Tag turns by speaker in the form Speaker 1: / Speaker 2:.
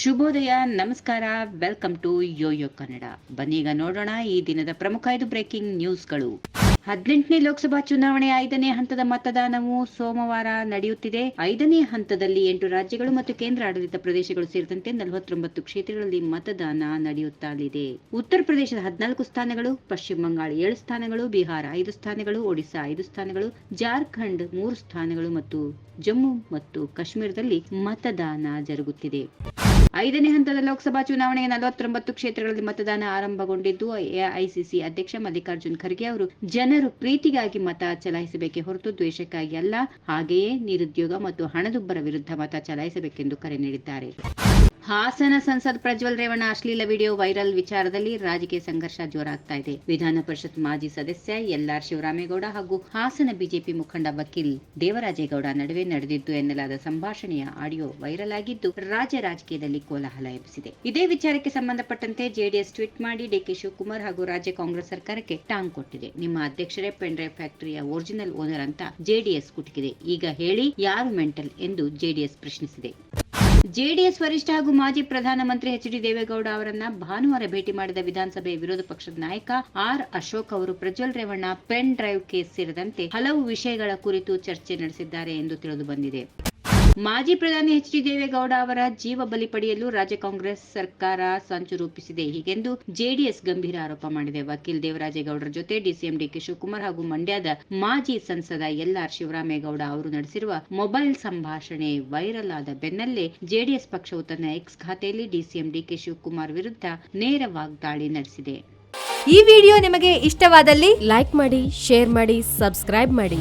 Speaker 1: ಶುಭೋದಯ, ನಮಸ್ಕಾರ welcome to Yoyo Kannada ಬನ್ನೀಗ ನೋಡೋಣ ಈ ದಿನದ ಪ್ರಮುಖ ಐದು ಬ್ರೇಕಿಂಗ್ ನ್ಯೂಸ್ಗಳು ಹದಿನೆಂಟನೇ ಲೋಕಸಭಾ ಚುನಾವಣೆ ಐದನೇ ಹಂತದ ಮತದಾನವು ಸೋಮವಾರ ನಡೆಯುತ್ತಿದೆ. ಐದನೇ ಹಂತದಲ್ಲಿ ಎಂಟು ರಾಜ್ಯಗಳು ಮತ್ತು ಕೇಂದ್ರ ಆಡಳಿತ ಪ್ರದೇಶಗಳು ಸೇರಿದಂತೆ ನಲವತ್ತೊಂಬತ್ತು ಕ್ಷೇತ್ರಗಳಲ್ಲಿ ಮತದಾನ ನಡೆಯುತ್ತಲಿದೆ. ಉತ್ತರ ಪ್ರದೇಶದ ಹದಿನಾಲ್ಕು ಸ್ಥಾನಗಳು, ಪಶ್ಚಿಮ ಬಂಗಾಳ ಏಳು ಸ್ಥಾನಗಳು, ಬಿಹಾರ ಐದು ಸ್ಥಾನಗಳು ಒಡಿಶಾ ಐದು ಸ್ಥಾನಗಳು, ಜಾರ್ಖಂಡ್ ಮೂರು ಸ್ಥಾನಗಳು ಮತ್ತು ಜಮ್ಮು ಮತ್ತು ಕಾಶ್ಮೀರದಲ್ಲಿ ಮತದಾನ ಜರುಗುತ್ತಿದೆ. ಐದನೇ ಹಂತದ ಲೋಕಸಭಾ ಚುನಾವಣೆಯ ನಲವತ್ತೊಂಬತ್ತು ಕ್ಷೇತ್ರಗಳಲ್ಲಿ ಮತದಾನ ಆರಂಭಗೊಂಡಿದ್ದು ಎಐಸಿಸಿ ಅಧ್ಯಕ್ಷ ಮಲ್ಲಿಕಾರ್ಜುನ್ ಖರ್ಗೆ ಅವರು ಜನರು ಪ್ರೀತಿಗಾಗಿ ಮತ ಚಲಾಯಿಸಬೇಕೆ ಹೊರತು ದ್ವೇಷಕ್ಕಾಗಿ ಅಲ್ಲ, ಹಾಗೆಯೇ ನಿರುದ್ಯೋಗ ಮತ್ತು ಹಣದುಬ್ಬರ ವಿರುದ್ಧ ಮತ ಚಲಾಯಿಸಬೇಕೆಂದು ಕರೆ ನೀಡಿದ್ದಾರೆ. ಹಾಸನ ಸಂಸದ್ ಪ್ರಜ್ವಲ್ ರೇವಣ್ಣ ಅಶ್ಲೀಲ ವಿಡಿಯೋ ವೈರಲ್ ವಿಚಾರದಲ್ಲಿ ರಾಜಕೀಯ ಸಂಘರ್ಷ ಜೋರಾಗ್ತಾ ಇದೆ. ವಿಧಾನ ಪರಿಷತ್ ಮಾಜಿ ಸದಸ್ಯ ಎಲ್ಆರ್ ಶಿವರಾಮೇಗೌಡ ಹಾಗೂ ಹಾಸನ ಬಿಜೆಪಿ ಮುಖಂಡ ವಕೀಲ್ ದೇವರಾಜೇಗೌಡ ನಡುವೆ ನಡೆದಿದ್ದು ಎನ್ನಲಾದ ಸಂಭಾಷಣೆಯ ಆಡಿಯೋ ವೈರಲ್ ಆಗಿದ್ದು ರಾಜ್ಯ ರಾಜಕೀಯದಲ್ಲಿ ಕೋಲಾಹಲ ಎಬ್ಬಿಸಿದೆ. ಇದೇ ವಿಚಾರಕ್ಕೆ ಸಂಬಂಧಪಟ್ಟಂತೆ ಜೆಡಿಎಸ್ ಟ್ವೀಟ್ ಮಾಡಿ ಡಿಕೆ ಶಿವಕುಮಾರ್ ಹಾಗೂ ರಾಜ್ಯ ಕಾಂಗ್ರೆಸ್ ಸರ್ಕಾರಕ್ಕೆ ಟಾಂಗ್ ಕೊಟ್ಟಿದೆ. ನಿಮ್ಮ ಅಧ್ಯಕ್ಷರೇ ಪೆನ್ ಡ್ರೈವ್ ಫ್ಯಾಕ್ಟರಿಯ ಒರಿಜಿನಲ್ ಓನರ್ ಅಂತ ಜೆಡಿಎಸ್ ಕುಟುಕಿದೆ. ಈಗ ಹೇಳಿ ಯಾರು ಮೆಂಟಲ್ ಎಂದು ಜೆಡಿಎಸ್ ಪ್ರಶ್ನಿಸಿದೆ. ಜೆಡಿಎಸ್ ವರಿಷ್ಠ ಹಾಗೂ ಮಾಜಿ ಪ್ರಧಾನಮಂತ್ರಿ ಎಚ್ ಡಿ ದೇವೇಗೌಡ ಅವರನ್ನ ಭಾನುವಾರ ಭೇಟಿ ಮಾಡಿದ ವಿಧಾನಸಭೆ ವಿರೋಧ ಪಕ್ಷದ ನಾಯಕ ಆರ್ ಅಶೋಕ್ ಅವರು Prajwal Revanna pen drive case ಸೇರಿದಂತೆ ಹಲವು ವಿಷಯಗಳ ಕುರಿತು ಚರ್ಚೆ ನಡೆಸಿದ್ದಾರೆ ಎಂದು ತಿಳಿದು ಬಂದಿದೆ. ಮಾಜಿ ಪ್ರಧಾನಿ ಎಚ್ ಡಿ ದೇವೇಗೌಡ ಅವರ ಜೀವ ಬಲಿ ಪಡೆಯಲು ರಾಜ್ಯ ಕಾಂಗ್ರೆಸ್ ಸರ್ಕಾರ ಸಂಚು ರೂಪಿಸಿದೆ. ಹೀಗೆಂದು ಜೆಡಿಎಸ್ ಗಂಭೀರ ಆರೋಪ ಮಾಡಿದೆ. ವಕೀಲ್ ದೇವರಾಜೇಗೌಡರ ಜೊತೆ ಡಿಸಿಎಂ ಡಿಕೆ ಶಿವಕುಮಾರ್ ಹಾಗೂ ಮಂಡ್ಯದ ಮಾಜಿ ಸಂಸದ ಎಲ್ಆರ್ ಶಿವರಾಮೇಗೌಡ ಅವರು ನಡೆಸಿರುವ ಮೊಬೈಲ್ ಸಂಭಾಷಣೆ ವೈರಲ್ ಆದ ಬೆನ್ನಲ್ಲೇ ಜೆಡಿಎಸ್ ಪಕ್ಷವು ತನ್ನ ಎಕ್ಸ್ ಖಾತೆಯಲ್ಲಿ ಡಿಸಿಎಂ ಡಿಕೆ ಶಿವಕುಮಾರ್ ವಿರುದ್ಧ ನೇರ ವಾಗ್ದಾಳಿ ನಡೆಸಿದೆ.
Speaker 2: ಈ ವಿಡಿಯೋ ನಿಮಗೆ ಇಷ್ಟವಾದಲ್ಲಿ ಲೈಕ್ ಮಾಡಿ, ಶೇರ್ ಮಾಡಿ, ಸಬ್ಸ್ಕ್ರೈಬ್ ಮಾಡಿ.